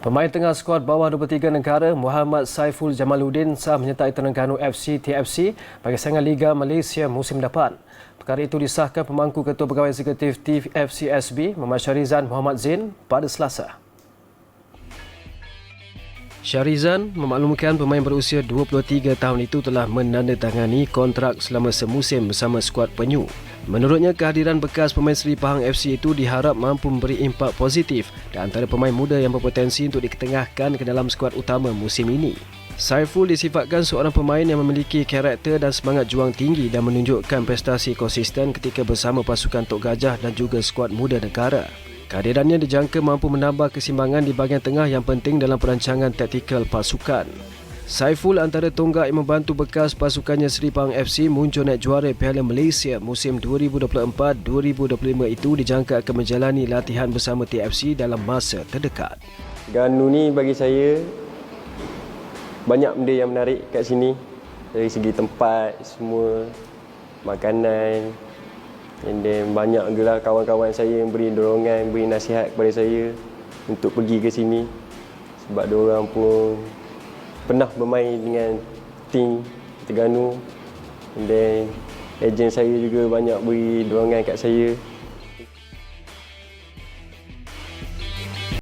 Pemain tengah skuad bawah 23 negara Muhammad Saiful Jamaluddin sah menyertai Terengganu FC TFC bagi saingan Liga Malaysia musim depan. Perkara itu disahkan pemangku Ketua Pegawai Eksekutif TFCSB Muhammad Syarizan Muhammad Zain pada Selasa. Syarizan memaklumkan pemain berusia 23 tahun itu telah menandatangani kontrak selama semusim bersama skuad penyu. Menurutnya kehadiran bekas pemain Seri Pahang FC itu diharap mampu memberi impak positif dan antara pemain muda yang berpotensi untuk diketengahkan ke dalam skuad utama musim ini. Saiful disifatkan seorang pemain yang memiliki karakter dan semangat juang tinggi dan menunjukkan prestasi konsisten ketika bersama pasukan Tok Gajah dan juga skuad muda negara. Kehadirannya dijangka mampu menambah kesimbangan di bahagian tengah yang penting dalam perancangan taktikal pasukan. Saiful antara tonggak yang membantu bekas pasukannya Seri Pahang FC muncul naik juara Piala Malaysia musim 2024-2025 itu dijangka akan menjalani latihan bersama TFC dalam masa terdekat. Ganu ni bagi saya banyak benda yang menarik kat sini dari segi tempat semua makanan And then banyak gelar kawan-kawan saya yang beri dorongan, beri nasihat kepada saya untuk pergi ke sini. Sebab orang pun pernah bermain dengan tim Terengganu. And then agent saya juga banyak beri dorongan kat saya